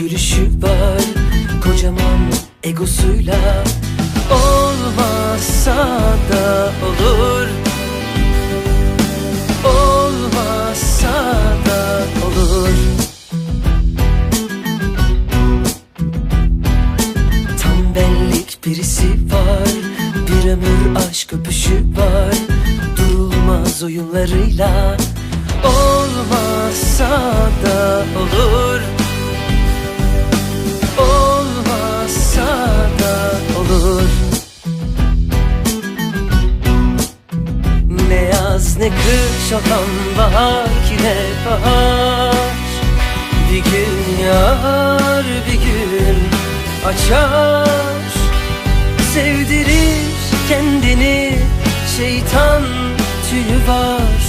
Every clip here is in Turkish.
yürüyüşü var Kocaman egosuyla. Olmazsa da olur. Olmazsa da olur. Tam benlik birisi var. Bir ömür aşk öpüşü var. Durulmaz oyunlarıyla. Olmazsa da olur olan bahar ki ne bahar. Bir gün yağar bir gün açar. Sevdirir kendini şeytan tüyü var.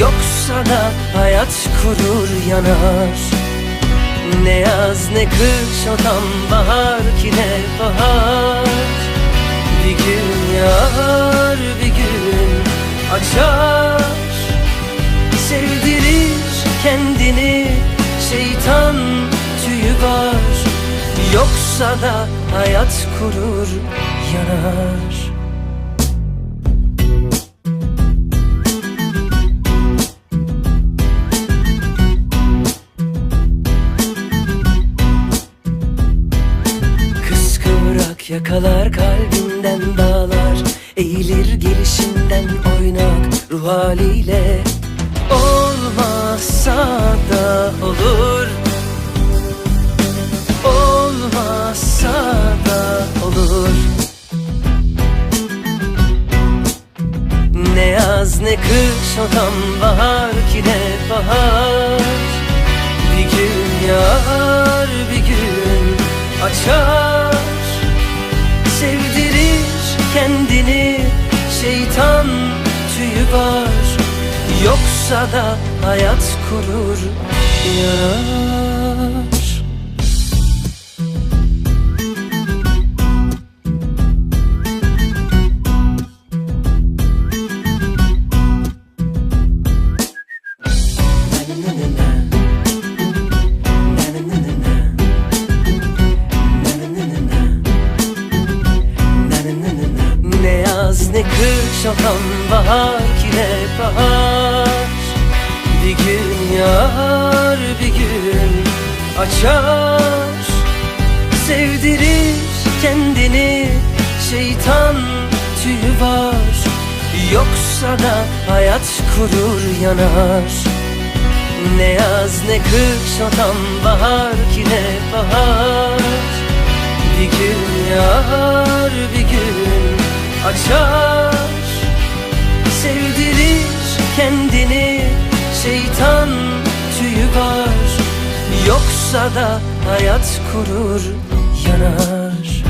Yoksa da hayat kurur yanar. Ne yaz ne kış o tam bahar ki ne bahar. Bir gün yağar bir gün açar kendini şeytan tüyü var. Yoksa da hayat kurur yanar. Kıskıvrak yakalar kalbinden dağlar. Eğilir gelişinden oynak ruh haliyle Olmazsa da olur. Olmazsa da olur. Ne yaz ne kış o tam bahar ki ne bahar. Bir gün yağar bir gün açar. Sevdirir kendini şeytan tüyü var Yoksa da hayat kurur yanar ne kış olan bahar ki ne bahar. Bir gün yağar bir gün açar. Sevdirir kendini şeytan tüyü var. Yoksa da hayat kurur yanar. Ne yaz ne kış tam bahar ki ne bahar açar Sevdirir kendini şeytan tüyü var. Yoksa da hayat kurur yanar